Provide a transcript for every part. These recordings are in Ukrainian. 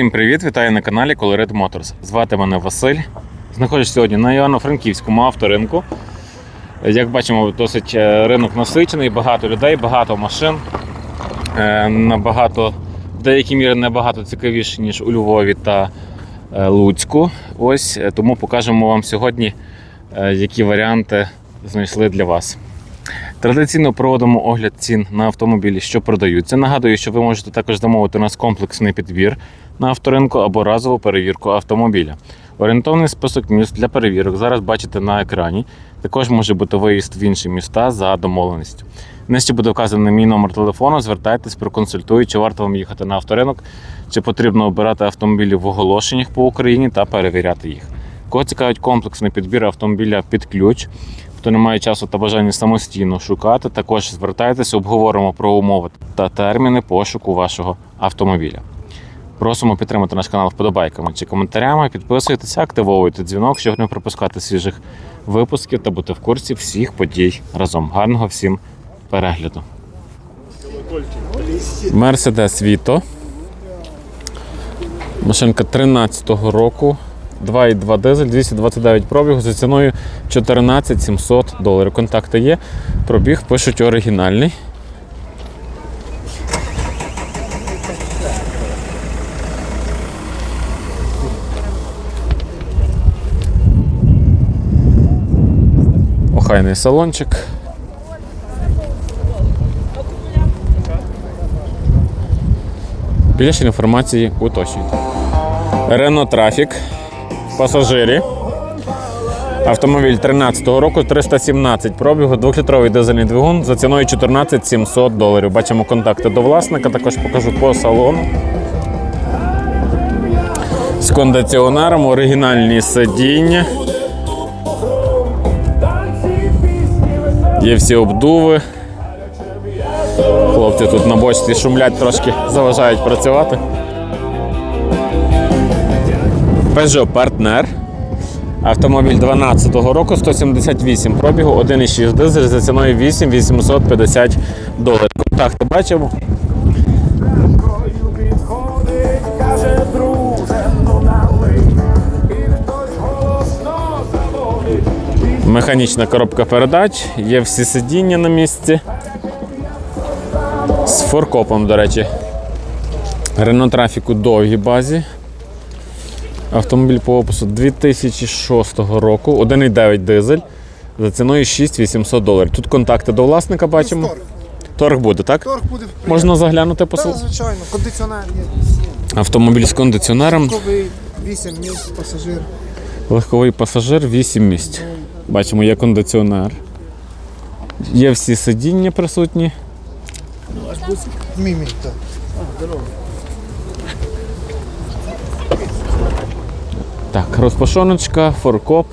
Всім привіт! Вітаю на каналі Colored Motors. Звати мене Василь. Знаходжусь сьогодні на Івано-Франківському авторинку. Як бачимо, досить е, ринок насичений, багато людей, багато машин. Е, Набагато, в деякій мірі набагато цікавіше, ніж у Львові та е, Луцьку. Ось тому покажемо вам сьогодні, які варіанти знайшли для вас. Традиційно проводимо огляд цін на автомобілі, що продаються. Нагадую, що ви можете також замовити у нас комплексний підбір на авторинку або разову перевірку автомобіля. Орієнтовний список міст для перевірок зараз бачите на екрані. Також може бути виїзд в інші міста за домовленістю. Нижче буде вказаний мій номер телефону. Звертайтесь, проконсультую, чи варто вам їхати на авторинок, чи потрібно обирати автомобілі в оголошеннях по Україні та перевіряти їх. Кого цікавить комплексний підбір автомобіля під ключ, хто не має часу та бажання самостійно шукати, також звертайтеся, обговоримо про умови та терміни пошуку вашого автомобіля. Просимо підтримати наш канал вподобайками чи коментарями, підписуйтеся, активовуйте дзвінок, щоб не пропускати свіжих випусків та бути в курсі всіх подій разом. Гарного всім перегляду. Мерседес Віто. Машинка 13-го року. 2,2 дизель, 229 пробігу за ціною 14 700 доларів. Контакти є. Пробіг пишуть оригінальний. Охайний салончик. Більше інформації уточнюйте. Renault Traffic. Пасажирі. Автомобіль 13-го року, 317 пробігу, 2-літровий дизельний двигун за ціною 14 700 доларів. Бачимо контакти до власника, також покажу по салону. З кондиціонером, оригінальні сидіння. Є всі обдуви. Хлопці тут на бочці шумлять, трошки заважають працювати. Peugeot Partner. Автомобіль 12-го року, 178 пробігу, 1,6 дизель за ціною 8 850 доларів. Контакти бачимо. Механічна коробка передач, є всі сидіння на місці. З форкопом, до речі. Renault Traffic у довгій базі. Автомобіль по опису 2006 року, 1,9 дизель за ціною 6800 доларів. Тут контакти до власника бачимо. Торг. Торг буде, так? Торг буде в Можна заглянути по Так, звичайно, кондиціонер є. Автомобіль з кондиціонером, Ковий 8 місць, пасажир. легковий пасажир, 8 місць. Бачимо, є кондиціонер. Є всі сидіння присутні. Мімі, так. Так, розпашоночка, форкоп.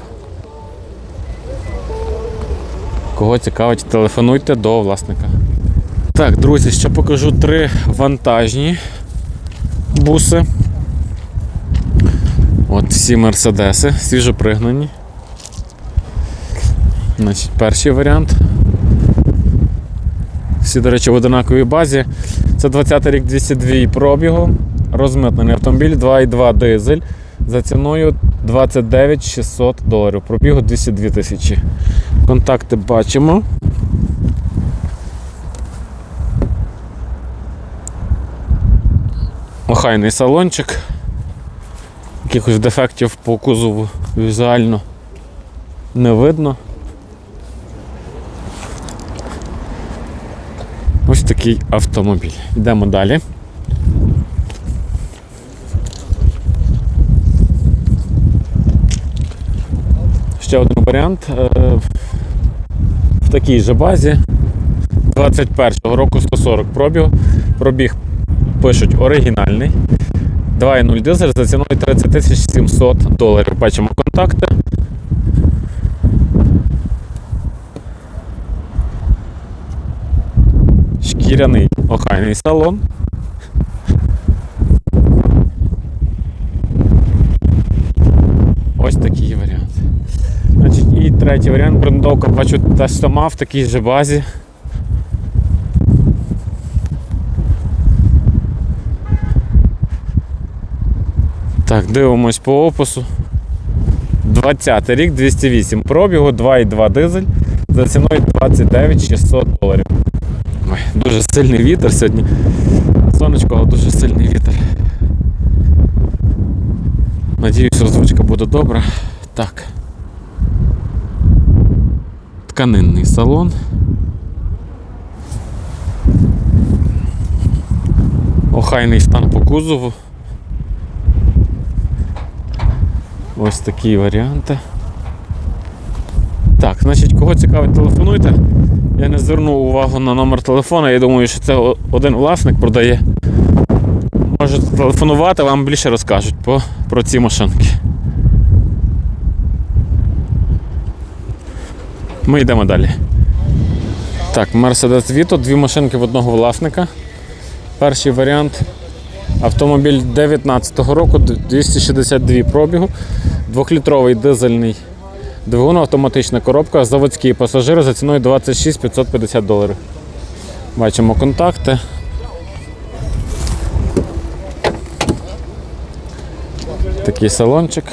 Кого цікавить, телефонуйте до власника. Так, друзі, ще покажу три вантажні буси. От всі мерседеси, свіжопригнані. Значить, перший варіант. Всі, до речі, в одинаковій базі. Це 20 рік 202 пробігу. Розмитнений автомобіль 2,2 дизель за ціною 29 600 доларів. Пробігу 202 тисячі. Контакти бачимо. Охайний салончик. Якихось дефектів по кузову візуально не видно. Ось такий автомобіль. Йдемо далі. Ще один варіант. е, В такій же базі 21-го року 140 пробіг. Пробіг пишуть оригінальний. 2,0 дизель за ціною 30 700 доларів. Бачимо контакти. Шкіряний охайний салон. Ось такий варіант. Значить, і третій варіант брендовка, бачу, та сама в такій же базі. Так, дивимось по опису. 20 рік, 208 пробігу, 2,2 дизель за ціною 29 600 доларів. Ой, дуже сильний вітер сьогодні. Сонечко, але дуже сильний вітер. Надіюсь, озвучка буде добра. Так. Тканинний салон. Охайний стан по кузову. Ось такі варіанти. Так, значить, кого цікавить, телефонуйте. Я не звернув увагу на номер телефона. Я думаю, що це один власник продає. Можете телефонувати, вам більше розкажуть по, про ці машинки. Ми йдемо далі. Так, Mercedes Vito, дві машинки в одного власника. Перший варіант автомобіль 19-го року, 262 пробігу, двохлітровий дизельний двигун, автоматична коробка, заводський пасажир за ціною 26 550 доларів. Бачимо контакти. Такий салончик.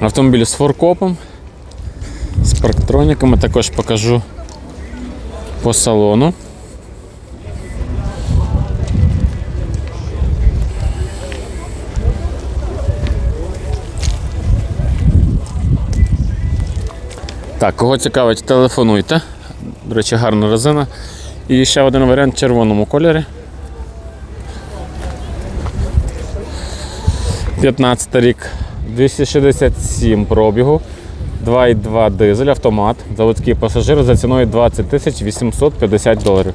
Автомобіль з форкопом, з парктроніками також покажу по салону. Так, кого цікавить, телефонуйте. До речі, гарна резина. І ще один варіант в червоному кольорі. 15 рік, 267 пробігу, 2,2 дизель, автомат, заводський пасажир за ціною 20 тисяч 850 доларів.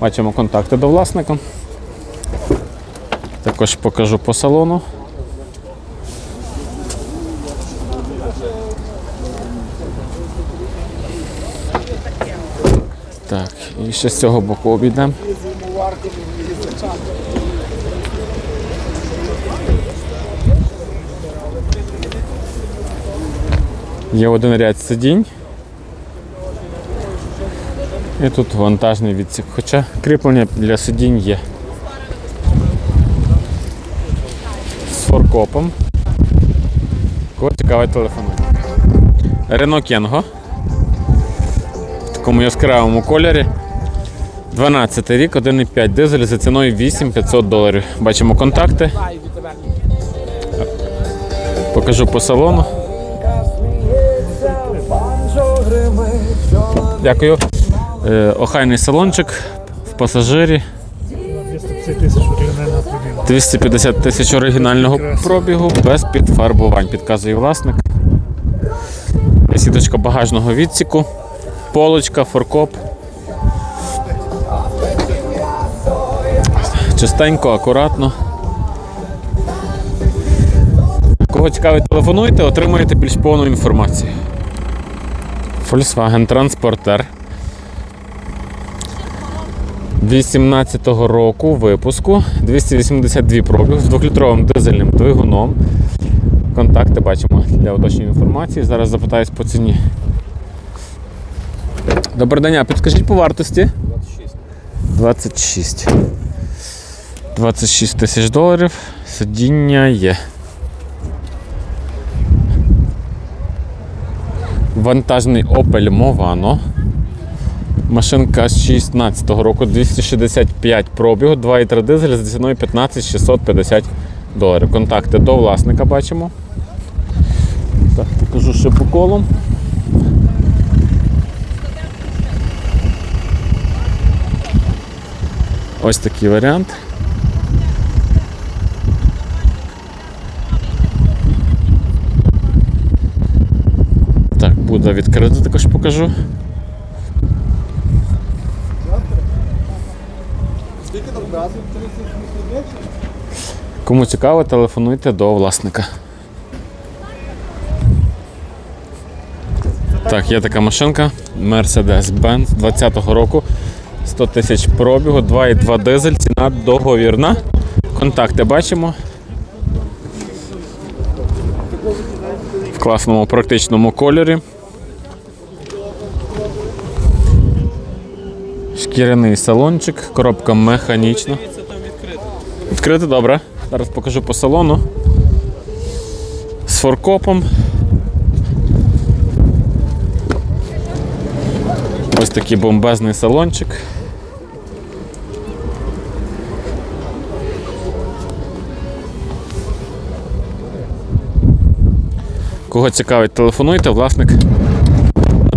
Бачимо контакти до власника. Також покажу по салону. Так, і ще з цього боку обійдемо. Є один ряд сидінь. І тут вантажний відсік. Хоча кріплення для сидінь є. З форкопом. Кого цікавий телефон. Renault Kengo. В такому яскравому кольорі. 12 рік, 1,5 дизель за ціною 8500 доларів. Бачимо контакти. Покажу по салону. Дякую. Е, охайний салончик в пасажирі. 250 тисяч оригінального пробігу. 250 тисяч оригінального пробігу без підфарбувань, підказує власник. Сіточка багажного відсіку, полочка, форкоп. Чистенько, акуратно. Кого цікавить, телефонуйте, отримаєте більш повну інформацію. Volkswagen Transporter 18-го року випуску 282 пробіг з 2-літровим дизельним двигуном. Контакти бачимо для уточнення інформації. Зараз запитаюсь по ціні. Добрий день, а підскажіть по вартості? 26. 26 тисяч доларів. Сидіння є. Вантажний Opel Movano. Машинка з 16 року 265 пробігу, 2,3 дизель за ціною 15 650 доларів. Контакти до власника бачимо. Так, покажу ще по колу. Ось такий варіант. Так, буде відкрити, також покажу. Скільки там газу? 30 Кому цікаво, телефонуйте до власника. Так, є така машинка Mercedes-Benz 20-го року. 100 тисяч пробігу, 2,2 дизель, ціна договірна. Контакти бачимо. В класному практичному кольорі. Шкіряний салончик, коробка механічна. Відкрити добре. Зараз покажу по салону. З форкопом. Ось такий бомбезний салончик. Кого цікавить, телефонуйте, власник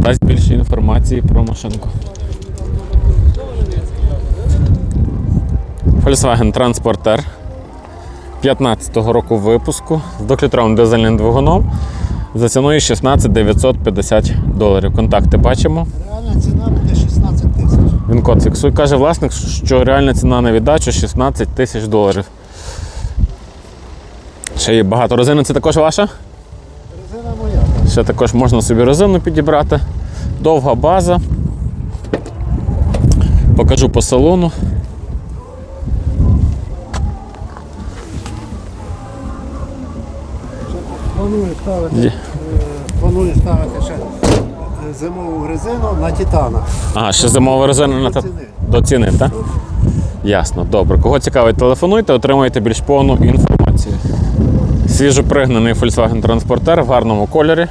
надасть більше інформації про машинку. Volkswagen Transporter 15-го року випуску з двохлітровим дизельним двигуном за ціною 16 950 доларів. Контакти бачимо. Реальна ціна буде 16 тисяч. Він код фіксує. Каже власник, що реальна ціна на віддачу 16 тисяч доларів. Ще є багато резини, це також ваша? Резина моя. Ще також можна собі резину підібрати. Довга база. Покажу по салону. Планую ставити, е, планую ставити ще е, зимову резину на титанах. Ага, ще зимова резина на та- ціни. до ціни, так? Ясно, добре. Кого цікавить, телефонуйте, отримаєте більш повну інформацію. Свіжопригнаний Volkswagen Transporter в гарному кольорі.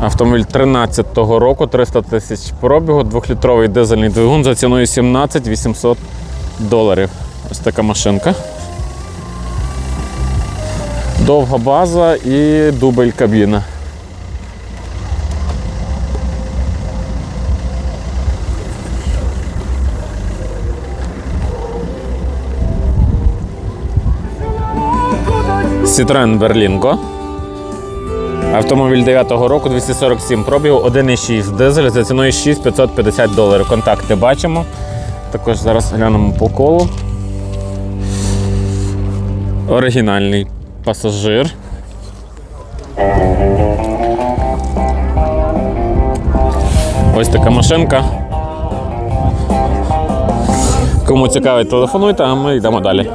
Автомобіль 13-го року, 300 тисяч пробігу, 2-літровий дизельний двигун за ціною 17 800 доларів. Ось така машинка. Довга база і дубель кабіна. Citroen Berlingo. Автомобіль 9-го року 247 пробігу, 1,6 дизель за ціною 6550 доларів. Контакти бачимо. Також зараз глянемо по колу. Оригінальний пасажир. Ось така машинка. Кому цікавить, телефонуйте, а ми йдемо далі.